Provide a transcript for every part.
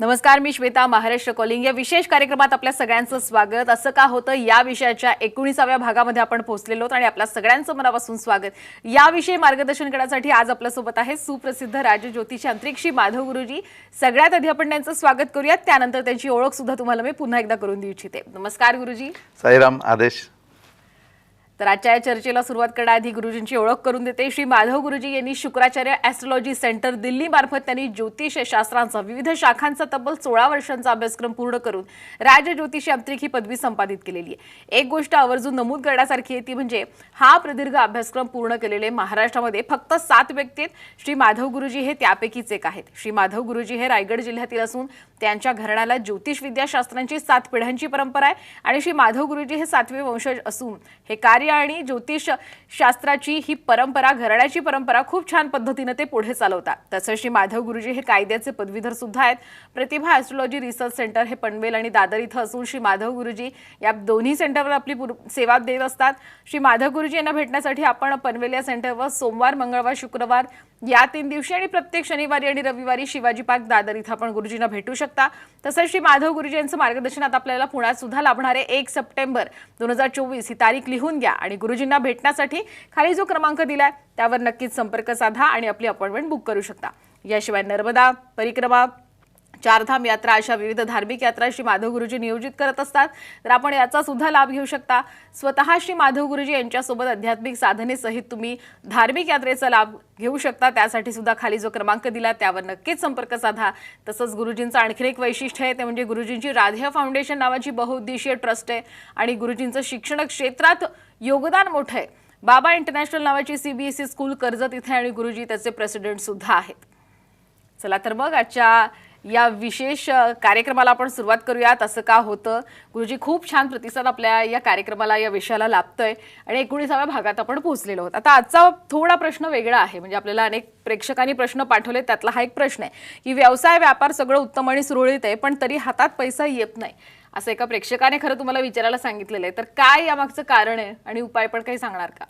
नमस्कार मी श्वेता महाराष्ट्र कॉलिंग या विशेष कार्यक्रमात आपल्या सगळ्यांचं स्वागत. असं का होतं? या विषयाच्या एकोणीसाव्या भागामध्ये आपण पोहोचलेलो आहोत आणि आपल्या सगळ्यांचं मनापासून स्वागत. याविषयी मार्गदर्शन करण्यासाठी आज आपल्यासोबत आहे सुप्रसिद्ध राजज्योतिषी अंतरिक्षी माधव गुरुजी. सगळ्यात आधी आपण त्यांचं स्वागत करूयात. त्यानंतर त्यांची ओळख सुद्धा तुम्हाला मी पुन्हा एकदा करून देऊ इच्छिते. नमस्कार गुरुजी. साईराम आदेश. तर आजच्या या चर्चेला सुरुवात करण्याआधी गुरुजींची ओळख करून देते. श्री माधव गुरुजी यांनी शुक्राचार्य ॲस्ट्रॉलॉजी सेंटर दिल्लीमार्फत त्यांनी ज्योतिष शास्त्रांचा विविध शाखांचा तब्बल सोळा वर्षांचा अभ्यासक्रम पूर्ण करून राज ज्योतिष यांत्रिक ही पदवी संपादित केलेली आहे. एक गोष्ट आवर्जून नमूद करण्यासारखी आहे ती म्हणजे हा प्रदीर्घ अभ्यासक्रम पूर्ण केलेले महाराष्ट्रामध्ये फक्त सात व्यक्ती आहेत. श्री माधव गुरुजी हे त्यापैकीच एक आहेत. श्री माधव गुरुजी हे रायगड जिल्ह्यातील असून त्यांच्या घराण्याला ज्योतिष विद्याशास्त्रांची सात पिढ्यांची परंपरा आहे आणि श्री माधव गुरुजी हे सातवे वंशज असून हे कार्य आणि ज्योतिष शास्त्राची ही परंपरा घराण्याची परंपरा खूप छान पद्धतीनं ते पुढे चालवतात. तसंच श्री माधव गुरुजी हे कायद्याचे पदवीधर सुद्धा आहेत. प्रतिभा ॲस्ट्रॉलॉजी रिसर्च सेंटर हे पनवेल आणि दादर इथं असून श्री माधव गुरुजी या दोन्ही सेंटरवर आपली पुर- सेवा देत असतात. श्री माधव गुरुजी यांना भेटण्यासाठी आपण पनवेल या सेंटरवर सोमवार मंगळवार शुक्रवार या तीन दिवशी आणि प्रत्येक शनिवारी आणि रविवारी शिवाजी पार्क दादर इथं आपण गुरुजींना भेटू शकता. तसंच श्री माधव गुरुजी यांचं मार्गदर्शन आता आपल्याला पुण्यात सुद्धा लाभणार आहे एक सप्टेंबर दोन हजार चोवीस ही तारीख लिहून घ्या. आणि गुरुजींना भेटण्यासाठी खाली जो क्रमांक दिलाय त्यावर नक्कीच संपर्क साधा आणि आपली अपॉइंटमेंट बुक करू शकता. याशिवाय नर्मदा परिक्रमा चारधाम यात्रा अशा विविध धार्मिक यात्रा श्री माधव गुरुजी नियोजित करत असतात. तर आपण याचा सुद्धा लाभ घेऊ शकता. स्वतः श्री माधव गुरुजी यांच्यासोबत आध्यात्मिक साधनेसहित तुम्ही धार्मिक यात्रेचा लाभ घेऊ शकता. त्यासाठी सुद्धा खाली जो क्रमांक दिला त्यावर नक्कीच संपर्क साधा. तसंच गुरुजींचं आणखीन एक वैशिष्ट्य आहे ते म्हणजे गुरुजींची राधिया फाउंडेशन नावाची बहुउद्देशीय ट्रस्ट आहे आणि गुरुजींचं शिक्षण क्षेत्रात योगदान मोठं आहे. बाबा इंटरनॅशनल नावाची सीबीएसई स्कूल कर्जत इथे आणि गुरुजी त्याचे प्रेसिडेंट सुद्धा आहेत. चला तर मग आजच्या या विशेष कार्यक्रमाला आपण सुरुवात करूयात. असं का होतं? गुरुजी खूप छान प्रतिसाद आपल्या या कार्यक्रमाला या विषयाला लाभतोय. आणि एकोणीसाव्या भागात आपण पोहोचलेलो आहोत. आता आजचा थोडा प्रश्न वेगळा आहे. म्हणजे आपल्याला अनेक प्रेक्षकांनी प्रश्न पाठवले त्यातला हा एक प्रश्न आहे की व्यवसाय व्यापार सगळं उत्तम आणि सुरळीत आहे पण तरी हातात पैसा येत नाही. असं एका प्रेक्षकाने खरं तुम्हाला विचारायला सांगितलेलं आहे. तर काय यामागचं कारण आहे? आणि उपाय पण काही सांगणार का?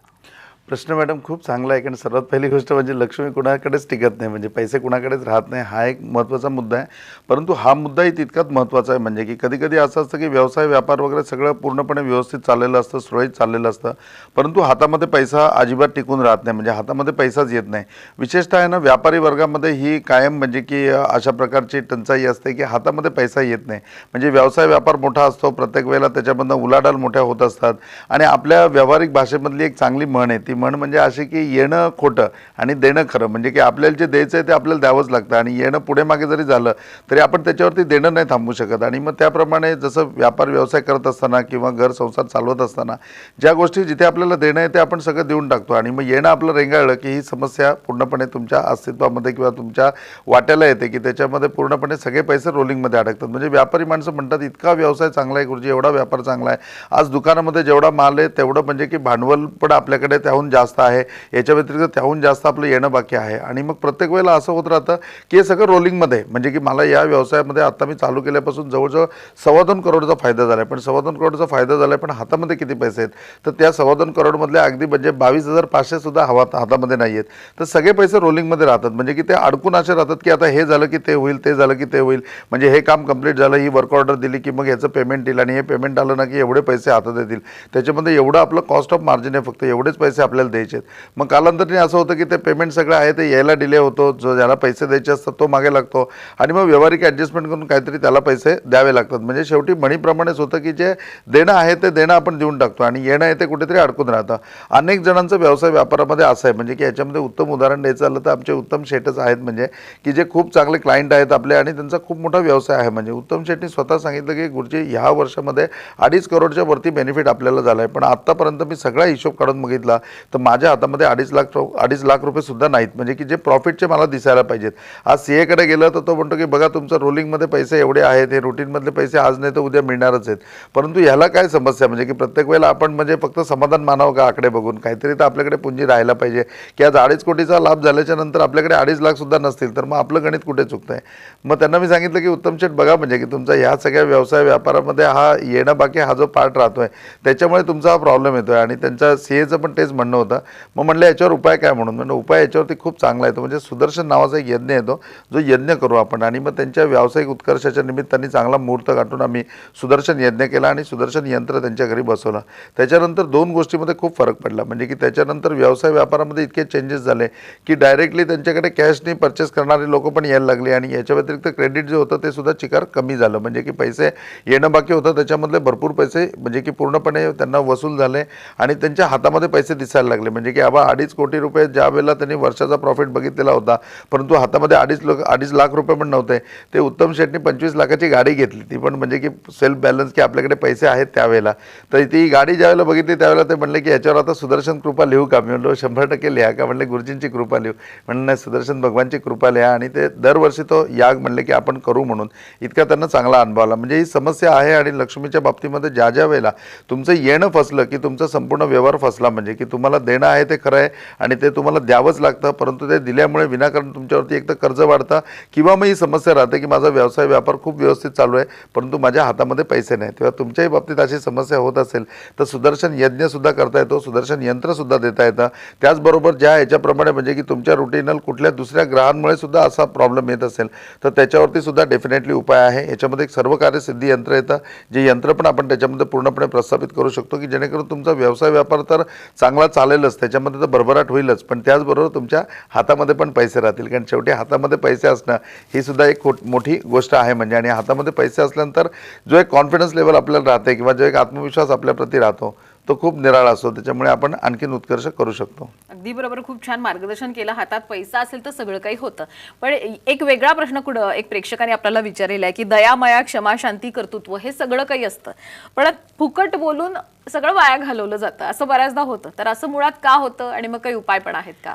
प्रश्न मॅडम खूप चांगला आहे कारण सर्वात पहिली गोष्ट म्हणजे लक्ष्मी कुणाकडेच टिकत नाही म्हणजे पैसे कुणाकडेच राहत नाही हा एक महत्त्वाचा मुद्दा आहे. परंतु हा मुद्दाही तितकाच महत्त्वाचा आहे म्हणजे की कधी कधी असं असतं की व्यवसाय व्यापार वगैरे सगळं पूर्णपणे व्यवस्थित चाललेलं असतं सुरळीत चाललेलं असतं परंतु हातामध्ये पैसा अजिबात टिकून राहत नाही म्हणजे हातामध्ये पैसाच येत नाही. विशेषतः आहे ना व्यापारी वर्गामध्ये ही कायम म्हणजे की अशा प्रकारची टंचाई असते की हातामध्ये पैसा येत नाही. म्हणजे व्यवसाय व्यापार मोठा असतो प्रत्येक वेळेला त्याच्यामधनं उलाढाल मोठ्या होत असतात आणि आपल्या व्यावहारिक भाषेमधली एक चांगली म्हण आहे ती म्हण म्हणजे असे की येणं खोटं आणि देणं खरं. म्हणजे की आपल्याला जे द्यायचं आहे ते आपल्याला द्यावंच लागतं. आणि येणं पुढे मागे जरी झालं तरी आपण त्याच्यावरती देणं नाही थांबू शकत. आणि मग त्याप्रमाणे जसं व्यापार व्यवसाय करत असताना किंवा घर संसार चालवत असताना ज्या गोष्टी जिथे आपल्याला देणं आहे ते आपण सगळं देऊन टाकतो. आणि मग येणं आपलं रेंगाळलं की ही समस्या पूर्णपणे तुमच्या अस्तित्वामध्ये किंवा तुमच्या वाट्याला येते की त्याच्यामध्ये पूर्णपणे सगळे पैसे रोलिंगमध्ये अडकतात. म्हणजे व्यापारी माणसं म्हणतात इतका व्यवसाय चांगला आहे गुरुजी एवढा व्यापार चांगला आहे. आज दुकानामध्ये जेवढा माल आहे तेवढं म्हणजे की भांडवल पण आपल्याकडे त्याहून जास्त आहे. याच्या व्यतिरिक्त त्याहून जास्त आपलं येणं बाकी आहे. आणि मग प्रत्येक वेळेला असं होत राहतं की हे सगळं रोलिंगमध्ये म्हणजे की मला या व्यवसायामध्ये आता मी चालू केल्यापासून जवळजवळ सव्वा दोन करोडचा फायदा झाला आहे पण सव्वा दोन करोडचा फायदा झाला आहे पण हातामध्ये किती पैसे आहेत? तर त्या सव्वा दोन करोडमधल्या अगदी म्हणजे बावीस हजार पाचशे सुद्धा हवा हातामध्ये नाही आहेत तर सगळे पैसे रोलिंगमध्ये राहतात. म्हणजे की ते अडकून असे राहतात की आता हे झालं की ते होईल ते झालं की ते होईल. म्हणजे हे काम कंप्लीट झालं ही वर्क ऑर्डर दिली की मग ह्याचं पेमेंट येईल आणि हे पेमेंट आलं ना की एवढे पैसे हातात येतील. त्याच्यामध्ये एवढं आपलं कॉस्ट ऑफ मार्जिन आहे फक्त. एवढेच पैसे आपल्याला द्यायचे आहेत. मग कालांतराने असं होतं की ते पेमेंट सगळं आहे ते यायला डिले होतो जो ज्याला पैसे द्यायचे असतात तो मागे लागतो. आणि मग व्यवहारिक ॲडजस्टमेंट करून काहीतरी त्याला पैसे द्यावे लागतात. म्हणजे शेवटी म्हणीप्रमाणेच होतं की जे देणं आहे ते देणं आपण देऊन टाकतो आणि येणं आहे ते कुठेतरी अडकून राहतं. अनेक जणांचं व्यवसाय व्यापारामध्ये असं आहे. म्हणजे की याच्यामध्ये उत्तम उदाहरण द्यायचं झालं तर आमचे उत्तम शेटच आहेत म्हणजे की जे खूप चांगले क्लायंट आहेत आपले आणि त्यांचा खूप मोठा व्यवसाय आहे. म्हणजे उत्तम शेटनी स्वतः सांगितलं की गुरुजी ह्या वर्षामध्ये अडीच करोडच्या वरती बेनिफिट आपल्याला झाला आहे पण आत्तापर्यंत मी सगळा हिशोब काढून बघितला तर माझ्या हातामध्ये अडीच लाख अडीच लाख रुपयेसुद्धा नाहीत. म्हणजे की जे प्रॉफिटचे मला दिसायला पाहिजेत. आज सी एकडे गेलं तर तो म्हणतो की बघा तुमचं रोलिंगमध्ये पैसे एवढे आहेत हे रुटीनमधले पैसे आज नाही तर उद्या मिळणारच आहेत. परंतु ह्याला काय समस्या? म्हणजे की प्रत्येक वेळेला आपण म्हणजे फक्त समाधान मानावं का आकडे बघून? काहीतरी तर आपल्याकडे पुंजी राहायला पाहिजे. की आज अडीच कोटीचा लाभ झाल्याच्यानंतर आपल्याकडे अडीच लाख सुद्धा नसतील तर मग आपलं गणित कुठे चुकतं आहे मग त्यांना मी सांगितलं की उत्तम शेठ बघा म्हणजे की तुमचा ह्या सगळ्या व्यवसाय व्यापारामध्ये हा येणं बाकी हा जो पार्ट राहतो आहे त्याच्यामुळे तुमचा हा प्रॉब्लेम आहे आणि त्यांच्या सी एचं पण तेच म्हणणं म्हणणं होतं. मग म्हणलं याच्यावर उपाय काय? म्हणून. म्हणजे उपाय याच्यावरती खूप चांगला येतो म्हणजे सुदर्शन नावाचा एक यज्ञ येतो जो यज्ञ करू आपण. आणि मग त्यांच्या व्यावसायिक उत्कर्षाच्या निमित्ताने चांगला मुहूर्त गाठून आम्ही सुदर्शन यज्ञ केला आणि सुदर्शन यंत्र त्यांच्या घरी बसवलं. त्याच्यानंतर दोन गोष्टीमध्ये खूप फरक पडला. म्हणजे की त्याच्यानंतर व्यवसाय व्यापारामध्ये इतके चेंजेस झाले की डायरेक्टली त्यांच्याकडे कॅशनी परचेस करणारे लोक पण यायला लागले. आणि याच्या व्यतिरिक्त क्रेडिट जे होतं ते सुद्धा चिकार कमी झालं. म्हणजे की पैसे येणं बाकी होतं. त्याच्यामधले भरपूर पैसे म्हणजे की पूर्णपणे त्यांना वसूल झाले आणि त्यांच्या हातामध्ये पैसे दिसायला लागले. म्हणजे की आबा अडीच कोटी रुपये ज्या वेळेला त्यांनी वर्षाचा प्रॉफिट बघितलेला होता परंतु हातामध्ये अडीच लोक अडीच लाख रुपये पण नव्हते. ते उत्तम शेटनी पंचवीस लाखाची गाडी घेतली. ती पण म्हणजे की सेल्फ बॅलन्स की आपल्याकडे पैसे आहेत त्यावेळेला तर ती गाडी ज्यावेळेला बघितली त्यावेळेला ते म्हणले की याच्यावर आता सुदर्शन कृपा लिहू का? मी म्हणलो शंभर टक्के लिहा. का म्हणले गुरुजींची कृपा लिहू. म्हणलं नाही सुदर्शन भगवानची कृपा लिहा. आणि ते दरवर्षी तो याग म्हणले की आपण करू म्हणून. इतका त्यांना चांगला अनुभव आला. म्हणजे ही समस्या आहे आणि लक्ष्मीच्या बाबतीमध्ये ज्या ज्या वेळेला तुमचं येणं फसलं की तुमचा संपूर्ण व्यवहार फसला म्हणजे की तुम्हाला देणं आहे ते खरं आहे आणि ते तुम्हाला द्यावंच लागतं परंतु ते दिल्यामुळे विनाकारण तुमच्यावरती एक तर कर्ज वाढतं किंवा मग ही समस्या राहते की माझा व्यवसाय व्यापार खूप व्यवस्थित चालू आहे परंतु माझ्या हातामध्ये पैसे नाही. तेव्हा तुमच्याही बाबतीत अशी समस्या होत असेल तर सुदर्शन यज्ञसुद्धा करता येतो सुदर्शन यंत्रसुद्धा देता येतं. त्याचबरोबर ज्या याच्याप्रमाणे म्हणजे की तुमच्या रुटीनल कुठल्या दुसऱ्या ग्रहांमुळे सुद्धा असा प्रॉब्लेम येत असेल तर त्याच्यावरती सुद्धा डेफिनेटली उपाय आहे. याच्यामध्ये एक सर्व कार्यसिद्धी यंत्र येतं जे यंत्र पण आपण त्याच्यामध्ये पूर्णपणे प्रस्थापित करू शकतो की जेणेकरून तुमचा व्यवसाय व्यापार तर चांगला चालेलच त्याच्यामध्ये तर भरभराट होईलच पण त्याचबरोबर तुमच्या हातामध्ये पण पैसे राहतील कारण शेवटी हातामध्ये पैसे असणं ही सुद्धा एक मोठी गोष्ट आहे. म्हणजे आणि हातामध्ये पैसे असल्यानंतर जो एक कॉन्फिडन्स लेवल आपल्याला राहते किंवा जो एक आत्मविश्वास आपल्याप्रती राहतो तो खूप निराळा असतो. त्याच्यामुळे आपण आणखीन उत्कर्ष करू शकतो. अगदी बरोबर. खूप छान मार्गदर्शन केलं. हातात पैसा असेल तर सगळं काही होतं. पण एक वेगळा प्रश्न कुठं एक प्रेक्षकाने आपल्याला विचारलेला आहे की दयामया क्षमा शांती कर्तृत्व हे सगळं काही असतं. पण फुकट बोलून सगळं वाया घालवलं जातं. असं बऱ्याचदा होतं. तर असं मुळात का होतं? आणि मग काही उपाय पण आहेत का?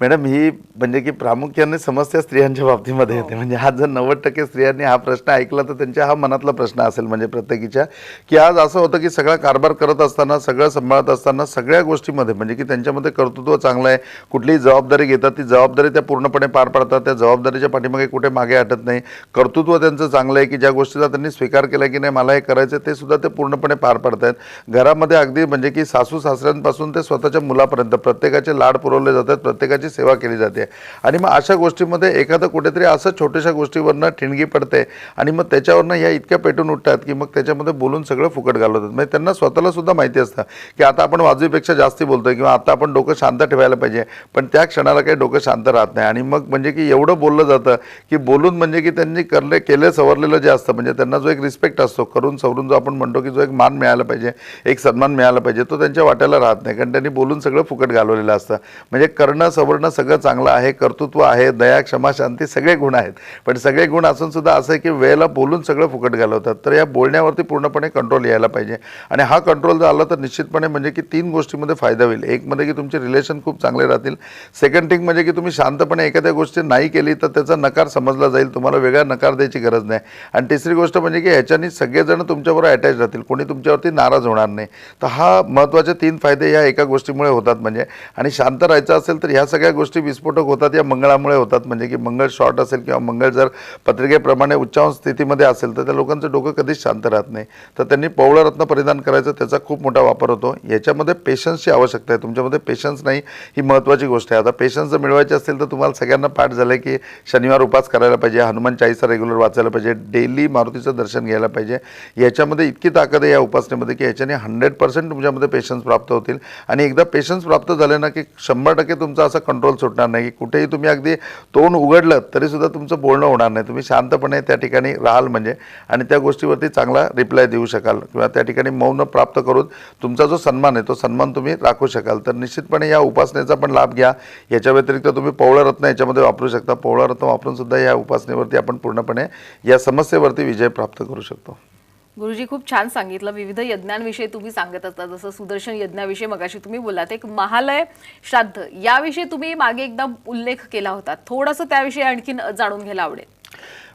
मॅडम ही म्हणजे की प्रामुख्याने समस्या स्त्रियांच्या बाबतीमध्ये येते. म्हणजे आज जर नव्वद टक्के स्त्रियांनी हा प्रश्न ऐकला तर त्यांच्या हा मनातला प्रश्न असेल म्हणजे प्रत्येकीच्या की आज असं होतं की सगळा कारभार करत असताना सगळं सांभाळत असताना सगळ्या गोष्टीमध्ये म्हणजे की त्यांच्यामध्ये कर्तृत्व चांगलं आहे. कुठलीही जबाबदारी घेतात ती जबाबदारी त्या पूर्णपणे पार पाडतात. त्या जबाबदारीच्या पाठीमागे कुठे मागे हटत नाही. कर्तृत्व त्यांचं चांगलं आहे की ज्या गोष्टीचा त्यांनी स्वीकार केला की नाही मला हे करायचं ते सुद्धा ते पूर्णपणे पार पाडतायत घरामध्ये अगदी म्हणजे की सासू सासऱ्यांपासून ते स्वतःच्या मुलापर्यंत प्रत्येकाचे लाड पुरवले जातात प्रत्येकाची सेवा केली जाते. आणि मग अशा गोष्टीमध्ये एखादं कुठेतरी असं छोट्याशा गोष्टीवरनं ठिणगी पडते आणि मग त्याच्यावरनं ह्या इतक्या पेटून उठतात की मग त्याच्यामध्ये बोलून सगळं फुकट घालवतात. म्हणजे त्यांना स्वतःला सुद्धा माहिती असतं की आता आपण वाजवीपेक्षा जास्ती बोलतोय किंवा आता आपण डोकं शांत ठेवायला पाहिजे पण त्या क्षणाला काही डोकं शांत राहत नाही. आणि मग म्हणजे की एवढं बोललं जातं की बोलून म्हणजे की त्यांनी करले केले सवरलेलं जे असतं म्हणजे त्यांना जो एक रिस्पेक्ट असतो करून सवरून जो आपण म्हणतो की जो एक मान मिळाला पाहिजे एक सन्मान मिळाला पाहिजे तो त्यांच्या वाट्याला राहत नाही. कारण त्यांनी बोलून सगळं फुकट घालवलेलं असतं. म्हणजे करणं सवरणं सगळं चांगलं आहे कर्तृत्व आहे दया क्षमा शांती सगळे गुण आहेत. पण सगळे गुण असून सुद्धा असं आहे की वेळेला बोलून सगळं फुकट घालवतात. तर या बोलण्यावरती पूर्णपणे कंट्रोल यायला पाहिजे. आणि हा कंट्रोल जर आला तर निश्चितपणे म्हणजे की तीन गोष्टीमध्ये फायदा होईल. एक म्हणजे की तुमचे रिलेशन खूप चांगले राहतील. सेकंड थिंग म्हणजे की तुम्ही शांतपणे एखाद्या गोष्टी नाही केली तर त्याचा नकार समजला जाईल. तुम्हाला वेगळा नकार द्यायची गरज नाही. आणि तिसरी गोष्ट म्हणजे की ह्याच्यानी सगळेजण तुमच्याबरोबर अटॅच राहतील. कोणी तुमच्यावरती नाराज होणार नाही. तर हा महत्त्वाचे तीन फायदे या एका गोष्टीमुळे होतात म्हणजे. आणि शांत राहायचं असेल तर ह्या सगळ्या गोष्टी विस्फोटक होतात या मंगळामुळे होतात. म्हणजे की मंगळ शॉर्ट असेल किंवा मंगळ जर पत्रिकेप्रमाणे उच्चांश स्थितीमध्ये असेल तर त्या लोकांचं डोकं कधीच शांत राहत नाही. तर त्यांनी पौळरत्न परिधान करायचं त्याचा खूप मोठा वापर होतो. याच्यामध्ये पेशन्सची आवश्यकता आहे. तुमच्यामध्ये पेशन्स नाही ही महत्त्वाची गोष्ट आहे. आता पेशन्स जर मिळवायचे असेल तर तुम्हाला सगळ्यांना पाठ झालं की शनिवार उपास करायला पाहिजे हनुमान चाळीसा रेग्युलर वाचायला पाहिजे डेली मारुतीचं दर्शन घ्यायला पाहिजे. याच्यामध्ये इतकी ताकद आहे या उपासनेमध्ये की याच्याने हंड्रेड पर्सेंट तुमच्यामध्ये पेशन्स प्राप्त होतील. आणि एकदा पेशन्स प्राप्त झाले ना की शंभर टक्के तुमचा असा कंट्रोल सुटणार नाही. की कुठेही तुम्ही अगदी तोंड उघडलं तरीसुद्धा तुमचं बोलणं होणार नाही. तुम्ही शांतपणे त्या ठिकाणी राहाल म्हणजे आणि त्या गोष्टीवरती चांगला रिप्लाय देऊ शकाल किंवा त्या ठिकाणी मौन प्राप्त करून तुमचा जो सन्मान आहे तो सन्मान तुम्ही राखू शकाल. तर निश्चितपणे या उपासनेचा पण लाभ घ्या. याच्या व्यतिरिक्त तुम्ही पवळं याच्यामध्ये वापरू शकता. पवळं वापरून सुद्धा या उपासनेवरती आपण पूर्णपणे या समस्येवरती विजय प्राप्त करू शकतो. गुरुजी खूप छान सांगितलं. विविध यज्ञांविषयी तुम्ही सांगत असता. जसं सुदर्शन यज्ञाविषयी मगाशी तुम्ही बोलात एक महालय श्राद्ध. याविषयी तुम्ही मागे एकदा उल्लेख केला होता. थोडंसं त्याविषयी आणखीन जाणून घ्यायला आवडेल.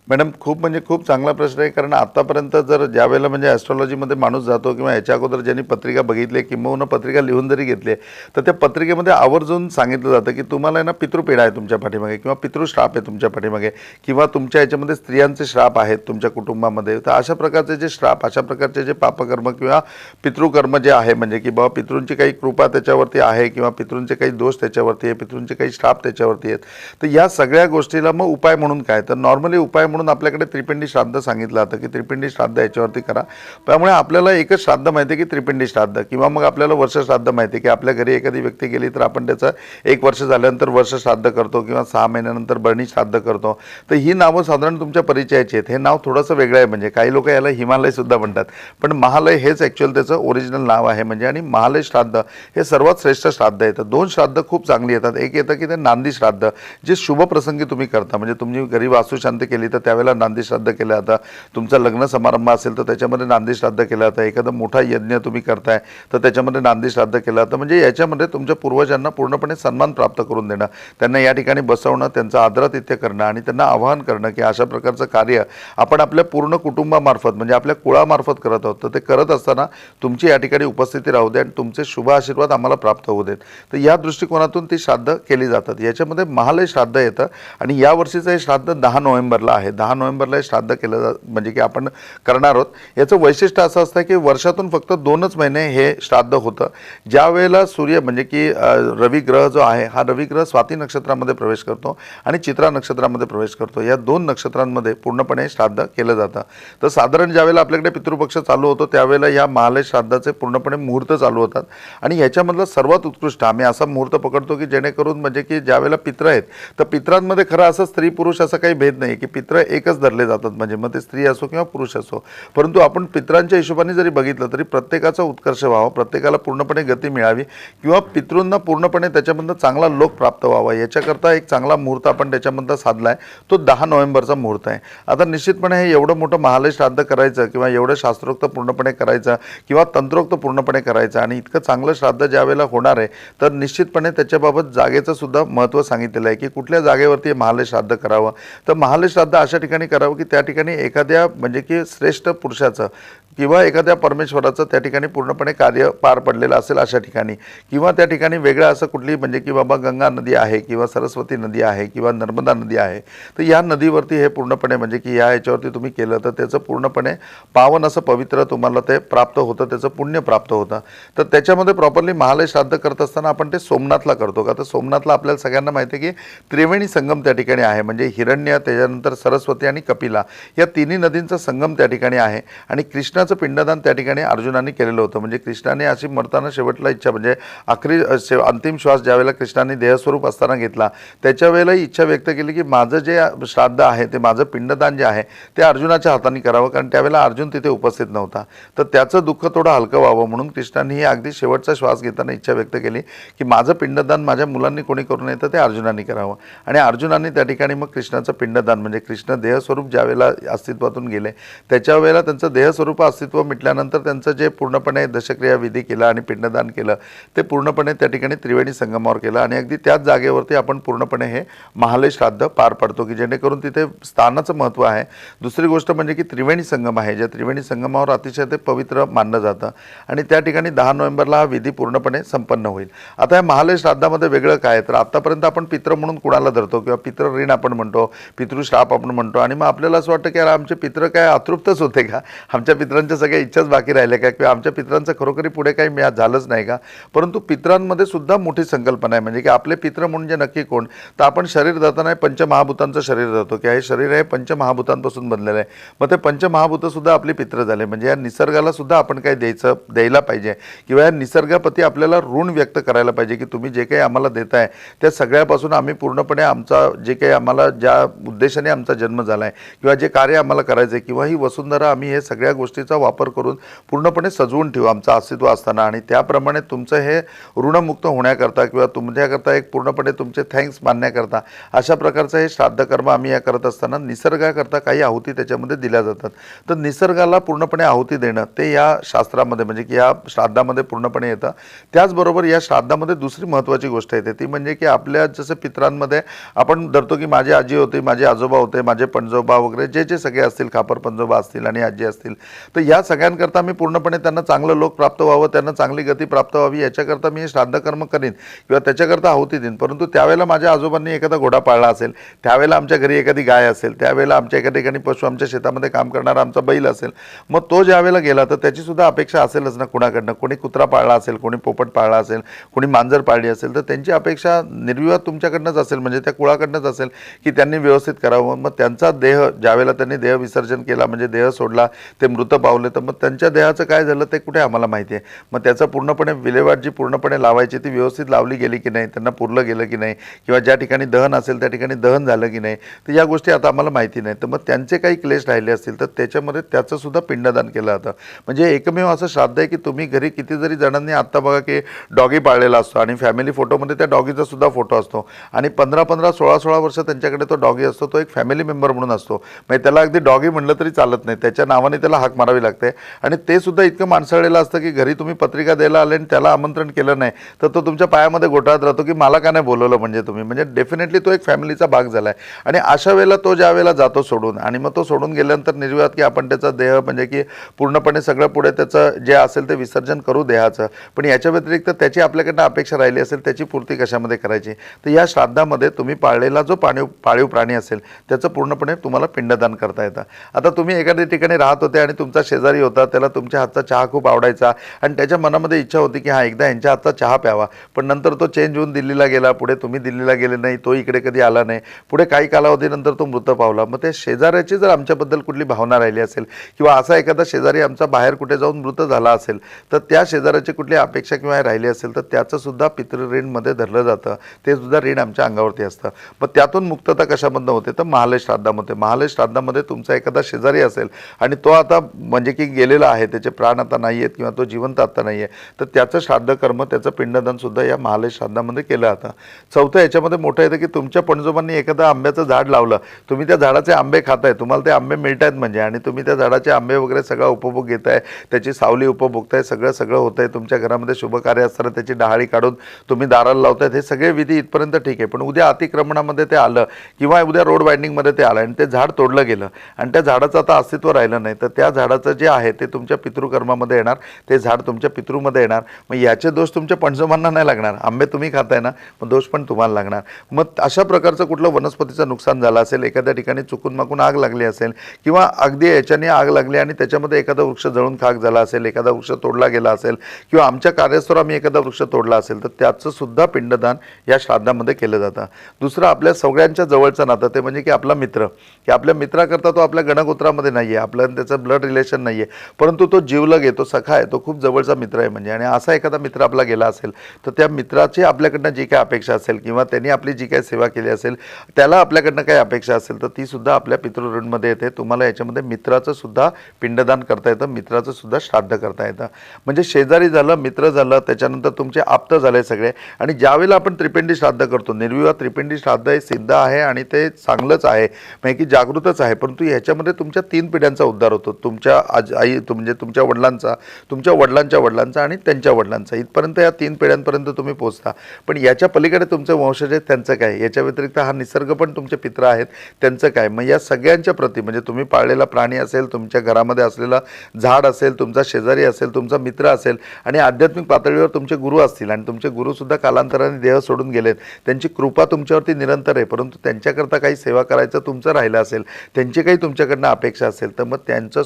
मॅडम खूप म्हणजे खूप चांगला प्रश्न आहे कारण आतापर्यंत जर ज्या वेळेला म्हणजे ॲस्ट्रॉलॉजीमध्ये माणूस जातो किंवा याच्या अगोदर ज्यांनी पत्रिका बघितली आहे किंबहुना पत्रिका लिहून जरी घेतली आहे, तर त्या पत्रिकेमध्ये आवर्जून सांगितलं जातं की तुम्हाला आहे ना पितृपीडा आहे तुमच्या पाठीमागे किंवा पितृश्राप आहे तुमच्या पाठीमागे किंवा तुमच्या याच्यामध्ये स्त्रियांचे श्राप आहेत तुमच्या कुटुंबामध्ये. तर अशा प्रकारचे जे श्राप अशा प्रकारचे जे पापकर्म किंवा पितृकर्म जे आहे म्हणजे की बाबा पितृंची काही कृपा त्याच्यावरती आहे किंवा पितृंचे काही दोष त्याच्यावरती आहे पितृंचे काही श्राप त्याच्यावरती आहेत तर या सगळ्या गोष्टीला मग उपाय म्हणून काय? तर नॉर्मली उपाय म्हणून आपल्याकडे त्रिपिंडी श्राद्ध सांगितलं जातं की त्रिपिंडी श्राद्ध याच्यावरती करा. त्यामुळे आपल्याला एकच श्राद्ध माहिती आहे की त्रिपिंडी श्राद्ध. किंवा मग आपल्याला वर्ष श्राद्ध माहिती आहे की आपल्या घरी एखादी व्यक्ती गेली तर आपण त्याचं एक वर्ष झाल्यानंतर वर्ष श्राद्ध करतो किंवा सहा महिन्यानंतर बरणी श्राद्ध करतो. तर ही नावं साधारण तुमच्या परिचयाची आहेत. हे नाव थोडंसं वेगळं आहे म्हणजे काही लोक याला हिमालयसुद्धा म्हणतात. पण महालय हेच ॲक्च्युअल त्याचं ओरिजिनल नाव आहे म्हणजे आणि महालय श्राद्ध हे सर्वात श्रेष्ठ श्राद्ध येतं दोन श्राद्ध खूप चांगली येतात. एक येतं की ते नांदी श्राद्ध जे शुभ प्रसंगी तुम्ही करता. म्हणजे तुम्ही घरी वास्तुशांती केली तर त्यावेळेला नांदी श्राद्ध केलं जातं तुमचा लग्न समारंभ असेल तर त्याच्यामध्ये नांदी श्राद्ध केला जातं एखादा मोठा यज्ञ तुम्ही करताय तर त्याच्यामध्ये नांदी श्राद्ध केला जातं म्हणजे याच्यामध्ये तुमच्या पूर्वजांना पूर्णपणे सन्मान प्राप्त करून देणं त्यांना या ठिकाणी बसवणं त्यांचं आदरातिथ्य करणं आणि त्यांना आवाहन करणं की अशा प्रकारचं कार्य आपण आपल्या पूर्ण कुटुंबामार्फत म्हणजे आपल्या कुळामार्फत करत आहोत. तर ते करत असताना तुमची या ठिकाणी उपस्थिती राहू दे आणि तुमचे शुभ आशीर्वाद आम्हाला प्राप्त होऊ देत. तर या दृष्टिकोनातून ती श्राद्ध केली जातात. याच्यामध्ये महालय श्राद्ध येतं आणि या वर्षीचं हे श्राद्ध दहा नोव्हेंबरला आहे. दहा नोव्हेंबरला श्राद्ध केलं जा म्हणजे की आपण करणार आहोत. याचं वैशिष्ट्य असं असतं की वर्षातून फक्त दोनच महिने हे श्राद्ध होतं. ज्या वेळेला सूर्य म्हणजे की रविग्रह जो आहे हा रविग्रह स्वाती नक्षत्रामध्ये प्रवेश करतो आणि चित्रा नक्षत्रामध्ये प्रवेश करतो. या दोन नक्षत्रांमध्ये पूर्णपणे श्राद्ध केलं जातं. तर साधारण ज्यावेळेला आपल्याकडे पितृपक्ष चालू होतो त्यावेळेला या महालय श्राद्धाचे पूर्णपणे मुहूर्त चालू होतात. आणि ह्याच्यामधला सर्वात उत्कृष्ट आम्ही असा मुहूर्त पकडतो की जेणेकरून म्हणजे की ज्या वेळेला पित्र आहेत तर पित्रांमध्ये खरं असं स्त्री पुरुष असा काही भेद नाही की पित्र एकच धरले जातात. म्हणजे मग ते स्त्री असो किंवा पुरुष असो. परंतु आपण पित्रांच्या हिशोबाने जरी बघितलं तरी प्रत्येकाचा उत्कर्ष व्हावा प्रत्येकाला पूर्णपणे गती मिळावी किंवा पितृंना पूर्णपणे त्याच्यामधनं चांगला लोक प्राप्त व्हावा. याच्याकरता एक चांगला मुहूर्त आपण त्याच्यामधनं साधला आहे तो दहा नोव्हेंबरचा मुहूर्त आहे. आता निश्चितपणे हे एवढं मोठं महालय श्राद्ध करायचं किंवा एवढं शास्त्रोक्त पूर्णपणे करायचं किंवा तंत्रोक्त पूर्णपणे करायचं आणि इतकं चांगलं श्राद्ध ज्यावेळेला होणार आहे तर निश्चितपणे त्याच्याबाबत जागेचं सुद्धा महत्त्व सांगितलेलं आहे की कुठल्या जागेवरती महालय श्राद्ध करावं. तर महालय श्राद्ध अशा ठिकाणी करावं की त्या ठिकाणी एखाद्या म्हणजे की श्रेष्ठ पुरुषाचं किंवा एखाद्या परमेश्वराचं त्या ठिकाणी पूर्णपणे कार्य पार पडलेलं असेल अशा ठिकाणी किंवा त्या ठिकाणी वेगळं असं कुठली म्हणजे की बाबा गंगा नदी आहे किंवा सरस्वती नदी आहे किंवा नर्मदा नदी आहे तर या नदीवरती हे पूर्णपणे म्हणजे की या याच्यावरती तुम्ही केलं तर त्याचं पूर्णपणे पावन असं पवित्र तुम्हाला ते प्राप्त होतं त्याचं पुण्य प्राप्त होतं. तर त्याच्यामध्ये प्रॉपरली महालय श्राद्ध करत असताना आपण ते सोमनाथला करतो का तर सोमनाथला आपल्याला सगळ्यांना माहिती आहे की त्रिवेणी संगम त्या ठिकाणी आहे म्हणजे हिरण्य त्याच्यानंतर सरस्वती आणि कपिला या तिन्ही नदींचा संगम त्या ठिकाणी आहे. आणि कृष्ण कृष्णाचं पिंडदान त्या ठिकाणी अर्जुनाने केलेलं होतं. म्हणजे कृष्णाने अशी मरताना शेवटला इच्छा म्हणजे आखरी शे अंतिम श्वास ज्यावेळेला कृष्णाने देहस्वरूप असताना घेतला त्याच्यावेळेलाही इच्छा व्यक्त केली की माझं जे श्राद्ध आहे ते माझं पिंडदान जे आहे ते अर्जुनाच्या हाताने करावं. कारण त्यावेळेला अर्जुन तिथे उपस्थित नव्हता. तर त्याचं दुःख थोडं हलकं व्हावं म्हणून कृष्णाने ही अगदी शेवटचा श्वास घेताना इच्छा व्यक्त केली की माझं पिंडदान माझ्या मुलांनी कोणी करू नये तर ते अर्जुनाने करावं. आणि अर्जुनाने त्या ठिकाणी मग कृष्णाचं पिंडदान म्हणजे कृष्ण देहस्वरूप ज्यावेळेला अस्तित्वातून गेले त्याच्या वेळेला त्यांचं देहस्वरूप अस्तित्व मिटल्यानंतर त्यांचं जे पूर्णपणे दशक्रिया विधी केला आणि पिंडदान केलं ते पूर्णपणे त्या ठिकाणी त्रिवेणी संगमावर केलं. आणि अगदी त्याच जागेवरती आपण पूर्णपणे हे महालय श्राद्ध पार पाडतो की जेणेकरून तिथे स्थानाचं महत्त्व आहे. दुसरी गोष्ट म्हणजे की त्रिवेणी संगम आहे ज्या त्रिवेणी संगमावर अतिशय ते पवित्र मानलं जातं आणि त्या ठिकाणी दहा नोव्हेंबरला हा विधी पूर्णपणे संपन्न होईल. आता या महालय श्राद्धामध्ये वेगळं काय तर आत्तापर्यंत आपण पित्र म्हणून कुणाला धरतो किंवा पित्र ऋण आपण म्हणतो पितृश्राप आपण म्हणतो आणि मग आपल्याला असं वाटतं की यार आमचे पित्र काय अतृप्तच होते का? आमच्या पितरांच्या सगळ्या इच्छाच बाकी राहिल्या का? किंवा आमच्या पितरांचं खरोखरी पुढे काही मिळा झालंच नाही का? परंतु पितरांमध्ये सुद्धा मोठी संकल्पना आहे. म्हणजे की आपले पित्र म्हणजे नक्की कोण तर आपण शरीर जाताना पंचमहाभूतांचं शरीर जातो की हे शरीर हे पंचमहाभूतांपासून बनलेलं आहे. मग ते पंचमहाभूत सुद्धा आपले पित्र झाले. म्हणजे या निसर्गाला सुद्धा आपण काय द्यायचं द्यायला पाहिजे किंवा या निसर्गाप्रती आपल्याला ऋण व्यक्त करायला पाहिजे की तुम्ही जे काही आम्हाला देताय त्या सगळ्यापासून आम्ही पूर्णपणे आमचा जे काही आम्हाला ज्या उद्देशाने आमचा जन्म झाला आहे किंवा जे कार्य आम्हाला करायचं आहे किंवा ही वसुंधरा आम्ही हे सगळ्या गोष्टीचा वस्तूंचा वापर करून पूर्णपणे सजवून ठेवू. आमचं अस्तित्व असताना आणि त्याप्रमाणे तुमचं हे ऋणमुक्त होण्याकरता किंवा तुमच्याकरता एक पूर्णपणे तुमचे थँक्स मानण्याकरता अशा प्रकारचं हे श्राद्ध कर्म आम्ही या करत असताना निसर्गाकरता काही आहुती त्याच्यामध्ये दिल्या जातात. तर निसर्गाला पूर्णपणे आहुती देणं ते या शास्त्रामध्ये म्हणजे की या श्राद्धामध्ये पूर्णपणे येतं. त्याचबरोबर या श्राद्धामध्ये दुसरी महत्त्वाची गोष्ट येते. ती म्हणजे की आपल्या जसं पित्रांमध्ये आपण धरतो की माझी आजी होती माझे आजोबा होते माझे पणजोबा वगैरे जे जे सगळे असतील खापर पणजोबा असतील आणि आजी असतील तर या सगळ्यांकरता मी पूर्णपणे त्यांना चांगलं लोक प्राप्त व्हावं त्यांना चांगली गती प्राप्त व्हावी याच्याकरता मी हे श्राद्ध करीन किंवा त्याच्याकरता आहुती देईन. परंतु त्यावेळेला माझ्या आजोबांनी एखादा घोडा पाळला असेल त्यावेळेला आमच्या घरी एखादी गाय असेल त्यावेळेला आमच्या एका ठिकाणी पशु आमच्या शेतामध्ये काम करणारा आमचा बैल असेल मग तो ज्यावेळेला गेला तर त्याचीसुद्धा अपेक्षा असेलच ना कुणाकडनं. कोणी कुत्रा पाळला असेल कोणी पोपट पाळला असेल कोणी मांजर पाळली असेल तर त्यांची अपेक्षा निर्विवाद तुमच्याकडनंच असेल म्हणजे त्या कुळाकडनंच असेल की त्यांनी व्यवस्थित करावं. मग त्यांचा देह ज्यावेळेला त्यांनी देह विसर्जन केला म्हणजे देह सोडला ते मृत पावले तर मग त्यांच्या देहाचं काय झालं ते कुठे आम्हाला माहिती आहे. मग त्याचं पूर्णपणे विल्हेवाट जी पूर्णपणे लावायची ती व्यवस्थित लावली गेली की नाही त्यांना पुरलं गेलं की नाही किंवा ज्या ठिकाणी दहन असेल त्या ठिकाणी दहन झालं की नाही तर या गोष्टी आता आम्हाला माहिती नाही. तर मग त्यांचे काही क्लेश राहिले असतील तर त्याच्यामध्ये त्याचंसुद्धा पिंडदान केलं जातं. म्हणजे एकमेव असं श्राद्ध आहे की तुम्ही घरी किती जरी जणांनी आत्ता बघा की डॉगी पाळलेला असतो आणि फॅमिली फोटोमध्ये त्या डॉगीचा सुद्धा फोटो असतो. आणि पंधरा पंधरा सोळा सोळा वर्ष त्यांच्याकडे तो डॉगी असतो तो एक फॅमिली मेंबर म्हणून असतो. म्हणजे त्याला अगदी डॉगी म्हणलं तरी चालत नाही. त्याच्या नावाने त्याला हाक मारावी लागते. आणि ते सुद्धा इतकं माणसाळलेलं असतं की घरी तुम्ही पत्रिका द्यायला आले आणि त्याला आमंत्रण केलं नाही तर तो तुमच्या पायामध्ये गोठळत राहतो की मला का नाही बोलवलं म्हणजे तुम्ही. म्हणजे डेफिनेटली तो एक फॅमिलीचा भाग झाला आहे आणि अशा वेळेला तो ज्या वेळेला जातो सोडून आणि मग तो सोडून गेल्यानंतर निर्विवाद की आपण त्याचा देह म्हणजे की पूर्णपणे सगळं पुढे त्याचं जे असेल ते विसर्जन करू देहाचं. पण याच्या व्यतिरिक्त त्याची आपल्याकडनं अपेक्षा राहिली असेल त्याची पूर्ती कशामध्ये करायची? तर या श्राद्धामध्ये तुम्ही पाळलेला जो पाणीव पाळीव प्राणी असेल त्याचं पूर्णपणे तुम्हाला पिंडदान करता येतं. आता तुम्ही एखाद्या ठिकाणी राहत होते आणि तुमचा शेजारी होता त्याला तुमच्या हातचा चहा खूप आवडायचा. आणि त्याच्या मनामध्ये इच्छा होती की हा एकदा यांच्या हातचा चहा प्यावा. पण नंतर तो चेंज होऊन दिल्लीला गेला. पुढे तुम्ही दिल्लीला गेले नाही तो इकडे कधी आला नाही. पुढे काही कालावधीनंतर तो मृत पावला. मग त्या शेजाऱ्याची जर आमच्याबद्दल कुठली भावना राहिली असेल किंवा असा एखादा शेजारी आमचा बाहेर कुठे जाऊन मृत झाला असेल तर त्या शेजाऱ्याची कुठली अपेक्षा किंवा राहिली असेल तर त्याचंसुद्धा पितृऋणमध्ये धरलं जातं. ते सुद्धा ऋण आमच्या अंगावरती असतं. मग त्यातून मुक्तता कशामधनं होते? तर महालय श्राद्धामध्ये. महालय श्राद्धामध्ये तुमचा एखादा शेजारी असेल आणि तो आता म्हणजे की गेलेला आहे त्याचे प्राण आता नाही आहेत किंवा तो जिवंत आता नाही आहे तर त्याचं श्राद्ध कर्म त्याचं पिंडदानसुद्धा या महालय श्राद्धामध्ये केलं जातं चौथं याच्यामध्ये मोठं येतं की तुमच्या पणजोबांनी एखादं आंब्याचं झाड लावलं तुम्ही त्या झाडाचे आंबे खाताय तुम्हाला ते आंबे मिळत आहेत म्हणजे आणि तुम्ही त्या झाडाचे आंबे वगैरे सगळा उपभोग घेताय त्याची सावली उपभोगताय सगळं सगळं होतंय तुमच्या घरामध्ये शुभकार्य असताना त्याची डहाळी काढून तुम्ही दाराला लावतायत हे सगळे विधी इथपर्यंत ठीक आहे पण उद्या अतिक्रमणामध्ये ते आलं किंवा उद्या रोड वायडिंगमध्ये ते आलं आणि ते झाड तोडलं गेलं आणि त्या झाडाचं आता अस्तित्व राहिलं नाही तर त्या झाडाचं जे आहे ते तुमच्या पितृकर्मामध्ये येणार ते झाड तुमच्या पितृमध्ये येणार. मग याचे दोष तुमच्या पणजोबांना नाही लागणार. आंबे तुम्ही खाताय ना मग दोष पण तुम्हाला लागणार. मग अशा प्रकारचं कुठलं वनस्पतीचं नुकसान झालं असेल एखाद्या ठिकाणी चुकून माकून आग लागली असेल किंवा अगदी याच्याने आग लागली आणि त्याच्यामध्ये एखादा वृक्ष जळून खाक झाला असेल एखादा वृक्ष तोडला गेला असेल किंवा आमच्या कार्यस्थळ आम्ही एखादा वृक्ष तोडला असेल तर त्याचं सुद्धा पिंडदान या श्राद्धामध्ये केलं जातं. दुसरं आपल्या सगळ्यांच्या जवळचं नातं ते म्हणजे की आपला मित्र. की आपल्या मित्राकरता तो आपल्या गणगोत्रामध्ये नाही आहे आपलं त्याचं ब्लड रिलेशन नाही आहे परंतु तो जीवलग आहे तो सखा आहे तो खूप जवळचा मित्र आहे म्हणजे. आणि असा एखादा मित्र आपला गेला असेल तर त्या मित्राची आपल्याकडनं जी काय अपेक्षा असेल किंवा त्यांनी आपली जी काय सेवा केली असेल त्याला आपल्याकडनं काही अपेक्षा असेल तर ती सुद्धा आपल्या पितृऋणमध्ये येते. तुम्हाला याच्यामध्ये मित्राचं सुद्धा पिंडदान करता येतं मित्राचं सुद्धा श्राद्ध करता येतं. म्हणजे शेजारी झालं मित्र झालं त्याच्यानंतर तुमचे आप्त झाले सगळे. आणि ज्यावेळेला आपण त्रिपिंडी श्राद्ध करतो निर्विवाह त्रिपिंडी श्राद्ध हे सिद्ध आहे आणि ते चांगलंच आहे म्हणजे की जागृतच आहे. परंतु ह्याच्यामध्ये तुमच्या तीन पिढ्यांचा उद्धार होतो. तुमच्या आज आई तुम- म्हणजे तुमच्या वडिलांचा तुमच्या वडिलांच्या वडिलांचा आणि त्यांच्या वडिलांचा. इथपर्यंत या तीन पिढ्यांपर्यंत तुम्ही पोहोचता. पण याच्या पलीकडे तुमचे वंशज आहेत त्यांचं काय? याच्या व्यतिरिक्त हा निसर्ग पण तुमचे पित्र आहेत त्यांचं काय? मग या सगळ्यांच्या प्रती म्हणजे तुम्ही पाळलेला प्राणी असेल तुमच्या घरामध्ये असलेला झाड असेल तुमचा शेजारी असेल तुमचा मित्र असेल आणि आध्यात्मिक पातळीवर तुमचे गुरु असतील आणि तुमचे गुरुसुद्धा कालांतराने देह सोडून गेलेत. त्यांची कृपा तुमच्यावरती निरंतर आहे परंतु त्यांच्याकरता काही सेवा करायचं तुमचं राहिलं असेल त्यांची काही तुमच्याकडनं अपेक्षा असेल तर मग त्यांचं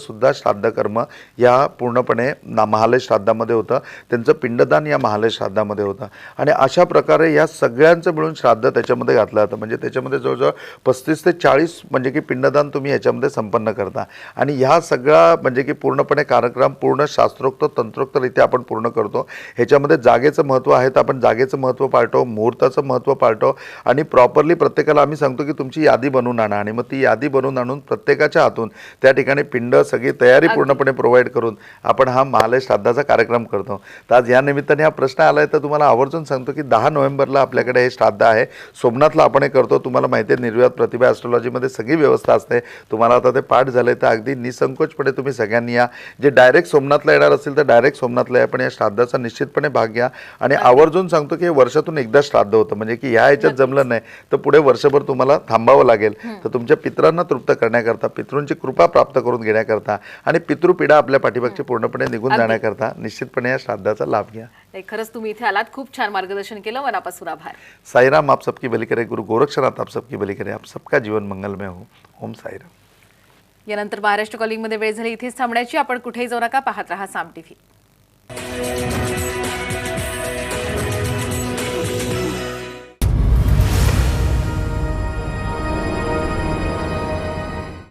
श्राद्ध कर्म या पूर्णपणे ना महालय श्राद्धामध्ये होतं. त्यांचं पिंडदान या महालय श्राद्धामध्ये होतं. आणि अशा प्रकारे या सगळ्यांचं मिळून श्राद्ध त्याच्यामध्ये घातलं जातं. म्हणजे त्याच्यामध्ये जवळजवळ पस्तीस ते चाळीस म्हणजे की पिंडदान तुम्ही याच्यामध्ये संपन्न करता. आणि ह्या सगळा म्हणजे की पूर्णपणे कार्यक्रम पूर्ण शास्त्रोक्त तंत्रोक्तरित्या आपण पूर्ण करतो. ह्याच्यामध्ये जागेचं महत्त्व आहे तर आपण जागेचं महत्त्व पाळतो मुहूर्ताचं महत्त्व पाळतो. आणि प्रॉपरली प्रत्येकाला आम्ही सांगतो की तुमची यादी बनवून आणा. आणि मग ती यादी बनवून आणून प्रत्येकाच्या हातून त्या ठिकाणी पिंड सगळी तयार तयारी पूर्णपणे प्रोव्हाइड करून आपण हा महालय श्राद्धाचा कार्यक्रम करतो. तर आज या निमित्ताने हा प्रश्न आलाय तर तुम्हाला आवर्जून सांगतो की दहा नोव्हेंबरला आपल्याकडे हे श्राद्ध आहे. सोमनाथला आपण हे करतो. तुम्हाला माहिती आहे निर्व्यात प्रतिभा ॲस्ट्रॉलॉजीमध्ये सगळी व्यवस्था असते. तुम्हाला आता ते पाठ झालंय तर अगदी निसंकोचपणे तुम्ही सगळ्यांनी या. जे डायरेक्ट सोमनाथला येणार असेल तर डायरेक्ट सोमनाथला या पण या श्राद्धाचा निश्चितपणे भाग घ्या. आणि आवर्जून सांगतो की हे वर्षातून एकदा श्राद्ध होतं. म्हणजे की ह्या ह्याच्यात जमलं नाही तर पुढे वर्षभर तुम्हाला थांबावं लागेल. तर तुमच्या पितरांना तृप्त करण्याकरता पितृंची कृपा प्राप्त करून घेण्याकरता आणि पितृपीडा आपल्या पाठीमागची पूर्णपणे निघून जाण्याकरता निश्चितपणे या श्राद्धाचा लाभ घ्या. नाही, खरंच तुम्ही इथे आलात. खूप छान मार्गदर्शन केलं. मनापासून आभार. साईराम आप सबकी भली करे. गुरु गोरक्षनाथ आप सबकी भली करे. आप सबका जीवन मंगलमय हो. ओम साईराम. यानंतर महाराष्ट्र कॉलिंगमध्ये वेळ झाली. इथेच थांबण्याची. आपण कुठेही जाऊ नका. पाहत रहा साम टीव्ही.